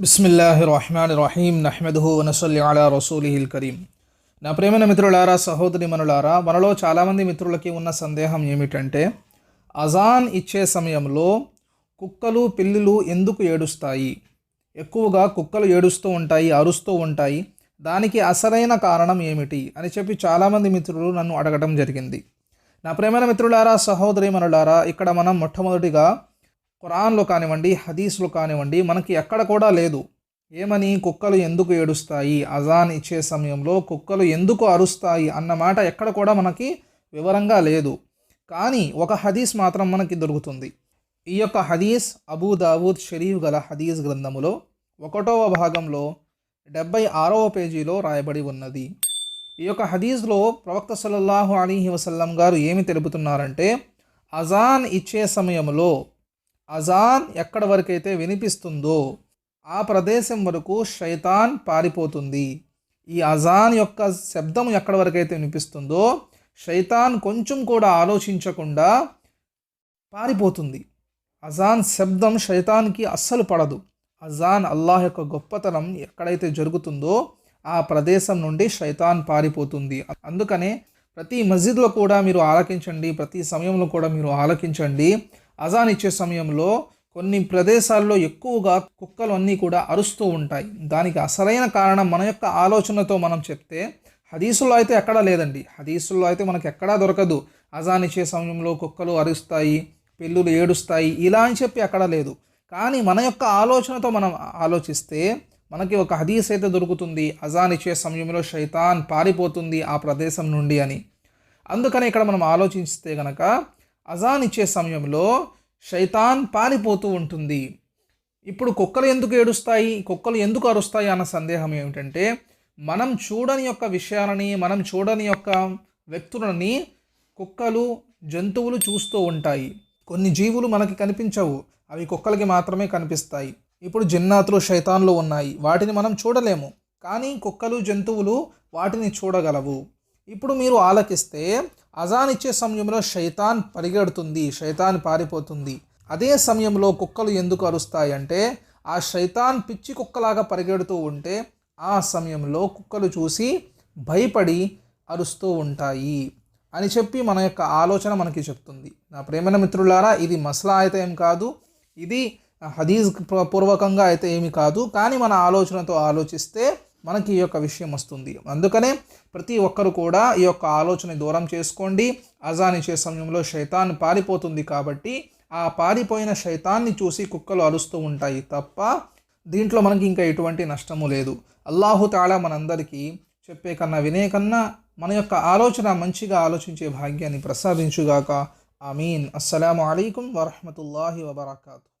బిస్మిల్లాహి రహమాన్ రహీం నహ్మదుహు వనసల్లి అలా రసూలిహిల్ కరీం. నా ప్రేమైన మిత్రులారా సహోదరి మనులారా మనలో చాలామంది మిత్రులకి ఉన్న సందేహం ఏమిటంటే అజాన్ ఇచ్చే సమయంలో కుక్కలు పిల్లులు ఎందుకు ఏడుస్తాయి? ఎక్కువగా కుక్కలు ఏడుస్తూ ఉంటాయి అరుస్తూ ఉంటాయి. దానికి అసలైన కారణం ఏమిటి అని చెప్పి చాలామంది మిత్రులు నన్ను అడగడం జరిగింది. నా ప్రేమైన మిత్రులారా సహోదరి మనులారా ఇక్కడ మనం మొట్టమొదటిగా ఖురాన్లో కానివ్వండి హదీస్లో కానివ్వండి మనకి ఎక్కడ కూడా లేదు. ఏమని? కుక్కలు ఎందుకు ఏడుస్తాయి? అజాన్ ఇచ్చే సమయంలో కుక్కలు ఎందుకు అరుస్తాయి? అన్న మాట ఎక్కడ కూడా మనకి వివరంగా లేదు. కానీ ఒక హదీస్ మాత్రం మనకి దొరుకుతుంది. ఈ యొక్క హదీస్ అబూ దావూద్ షరీఫ్ గల హదీస్ గ్రంథములో ఒకటవ భాగంలో డెబ్బై ఆరవ పేజీలో రాయబడి ఉన్నది. ఈ యొక్క హదీస్లో ప్రవక్త సల్లల్లాహు అలీహి వసల్లం గారు ఏమి తెలుపుతున్నారంటే అజాన్ ఇచ్చే సమయంలో అజాన్ ఎక్కడ వరకైతే వినిపిస్తుందో ఆ ప్రదేశం వరకు శైతాన్ పారిపోతుంది. ఈ అజాన్ యొక్క శబ్దం ఎక్కడ వరకైతే వినిపిస్తుందో శైతాన్ కొంచెం కూడా ఆలోచించకుండా పారిపోతుంది. అజాన్ శబ్దం శైతాన్కి అస్సలు పడదు. అజాన్ అల్లాహ్ యొక్క గొప్పతనం ఎక్కడైతే జరుగుతుందో ఆ ప్రదేశం నుండి శైతాన్ పారిపోతుంది. అందుకనే ప్రతి మస్జిద్లో కూడా మీరు ఆలకించండి ప్రతి సమయంలో కూడా మీరు ఆలకించండి. అజాన్ ఇచ్చే సమయంలో కొన్ని ప్రదేశాల్లో ఎక్కువగా కుక్కలు అన్నీ కూడా అరుస్తూ ఉంటాయి. దానికి అసలైన కారణం మన యొక్క ఆలోచనతో మనం చెప్తే హదీసుల్లో అయితే ఎక్కడా లేదండి. హదీసుల్లో అయితే మనకు ఎక్కడా దొరకదు. అజాన్ ఇచ్చే సమయంలో కుక్కలు అరుస్తాయి పిల్లులు ఏడుస్తాయి ఇలా అని చెప్పి ఎక్కడా లేదు. కానీ మన యొక్క ఆలోచనతో మనం ఆలోచిస్తే మనకి ఒక హదీస్ అయితే దొరుకుతుంది అజాన్ ఇచ్చే సమయంలో శైతాన్ పారిపోతుంది ఆ ప్రదేశం నుండి అని. అందుకని ఇక్కడ మనం ఆలోచిస్తే కనుక అజాన్ ఇచ్చే సమయంలో శైతాన్ పారిపోతూ ఉంటుంది. ఇప్పుడు కుక్కలు ఎందుకు ఏడుస్తాయి? కుక్కలు ఎందుకు అరుస్తాయి అన్న సందేహం ఏమిటంటే మనం చూడని యొక్క విషయాలని మనం చూడని యొక్క వ్యక్తులని కుక్కలు జంతువులు చూస్తూ ఉంటాయి. కొన్ని జీవులు మనకి కనిపించవు. అవి కుక్కలకి మాత్రమే కనిపిస్తాయి. ఇప్పుడు జిన్నాతులు శైతాన్లు ఉన్నాయి. వాటిని మనం చూడలేము. కానీ కుక్కలు జంతువులు వాటిని చూడగలవు. ఇప్పుడు మీరు ఆలకిస్తే అజాన్ ఇచ్చే సమయంలో శైతాన్ పరిగెడుతుంది శైతాన్ పారిపోతుంది. అదే సమయంలో కుక్కలు ఎందుకు అరుస్తాయి అంటే ఆ శైతాన్ పిచ్చి కుక్కలాగా పరిగెడుతూ ఉంటే ఆ సమయంలో కుక్కలు చూసి భయపడి అరుస్తూ ఉంటాయి అని చెప్పి మన యొక్క ఆలోచన మనకి చెప్తుంది. నా ప్రేమైన మిత్రులారా ఇది మసలా అయితే ఏం కాదు ఇది హదీజ్ పూర్వకంగా అయితే ఏమి కాదు కానీ మన ఆలోచనతో ఆలోచిస్తే మనకి ఈ యొక్క విషయం వస్తుంది. అందుకనే ప్రతి ఒక్కరు కూడా ఈ యొక్క ఆలోచన దూరం చేసుకోండి. అజాన్ ఇచ్చే సమయంలో శైతాన్ పారిపోతుంది కాబట్టి ఆ పారిపోయిన శైతాన్ని చూసి కుక్కలు అరుస్తూ ఉంటాయి తప్ప దీంట్లో మనకి ఇంకా ఎటువంటి నష్టము లేదు. అల్లాహు తాళా మనందరికీ చెప్పే కన్నా వినే కన్నా మన యొక్క ఆలోచన మంచిగా ఆలోచించే భాగ్యాన్ని ప్రసాదించుగాక. ఆమీన్. అస్సలం అయికం వరహమతుల్లాహి వబర్కాతు.